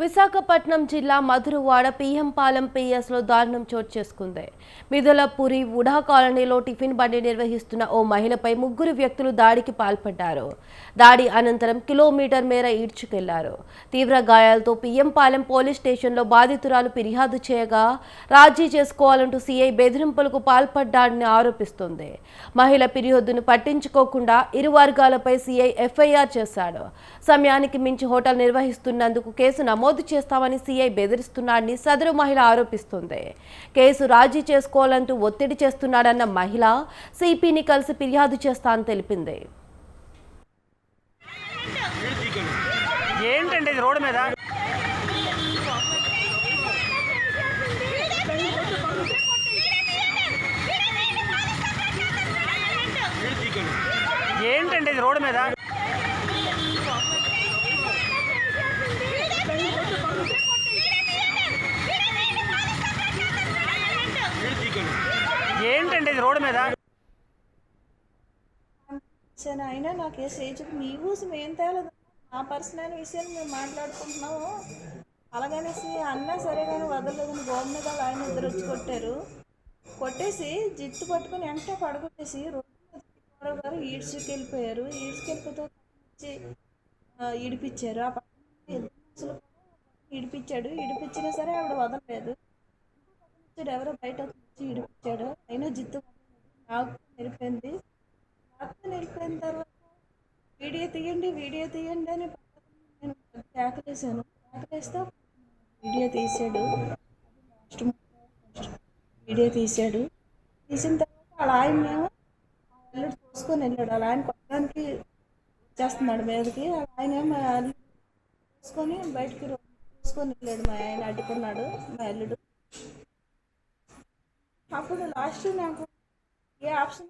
విశాఖపట్నం జిల్లా మధురవాడ పిఎంపాలెం పిఎస్లో దారుణం చోటు చేసుకుంది. మిదులపురి ఉడా కాలనీలో టిఫిన్ బండి నిర్వహిస్తున్న ఓ మహిళపై ముగ్గురు వ్యక్తులు దాడికి పాల్పడ్డారు. దాడి అనంతరం కిలోమీటర్ మేర ఈడ్చుకెళ్ళారు. తీవ్ర గాయాలతో పిఎంపాలెం పోలీస్ స్టేషన్లో బాధితురాలు ఫిర్యాదు చేయగా రాజీ చేసుకోవాలంటూ సీఐ బెదిరింపులకు పాల్పడ్డాడని ఆరోపిస్తుంది. మహిళ ఫిర్యాదును పట్టించుకోకుండా ఇరు వర్గాలపై సీఐ ఎఫ్ఐఆర్ చేశాడు. సమయానికి మించి హోటల్ నిర్వహిస్తున్నందుకు కేసు నమోదు చేస్తామని సీఐ బెదిరిస్తున్నాడని సదరు మహిళ ఆరోపిస్తుంది. కేసు రాజీ చేసుకోవాలంటూ ఒత్తిడి చేస్తున్నాడన్న మహిళ సిపిని కలిసి ఫిర్యాదు చేస్తా అని తెలిపింది. ఇది రోడ్డు మీద? ఏంటండి ఇది రోడ్డు మీద? ఏంటండి ఇది రోడ్డు మీద? సరే అయినా నాకు ఏ స్టేజ్ మీ కోసం ఏం తేలేదు. నా పర్సనల్ విషయాలు మేము మాట్లాడుకుంటున్నాము. అలాగనేసి అన్నా సరే కానీ వదలలేదని గోడ మీద ఆయన ఇద్దరు వచ్చి కొట్టారు. కొట్టేసి జిత్తు పట్టుకొని వెంటనే పడగొట్టేసి రోడ్డు గారు ఈడ్చుకెళ్ళిపోయారు ఈడ్చుకెళ్ళిపోతే వచ్చి ఆ, ఆ పక్కన ఇడిపించాడు ఇడిపించినా సరే ఆవిడ వదలలేదు. జిత్తుడు ఎవరో బయట వచ్చి ఇడిపించాడు. అయినా జిత్తు నాకు నిలిపింది నాకు నిలిపిన తర్వాత వీడియో తీయండి వీడియో తీయండి అని నేను కేకలేసాను కేకలేస్తే వీడియో తీసాడు ఫస్ట్ వీడియో తీసాడు తీసిన తర్వాత వాళ్ళ ఆయన ఏమో చూసుకొని అల్లుడు వెళ్ళాడు. అలా ఆయన కొట్టడానికి వచ్చేస్తున్నాడు మీదకి. ఆయన ఏమో మా అల్లుడు చూసుకొని బయటికి చూసుకొని వెళ్ళాడు మా ఆయన అడ్డుకున్నాడు మా అల్లుడు. అప్పుడు లాస్ట్ నాకు ఏ ఆప్షన్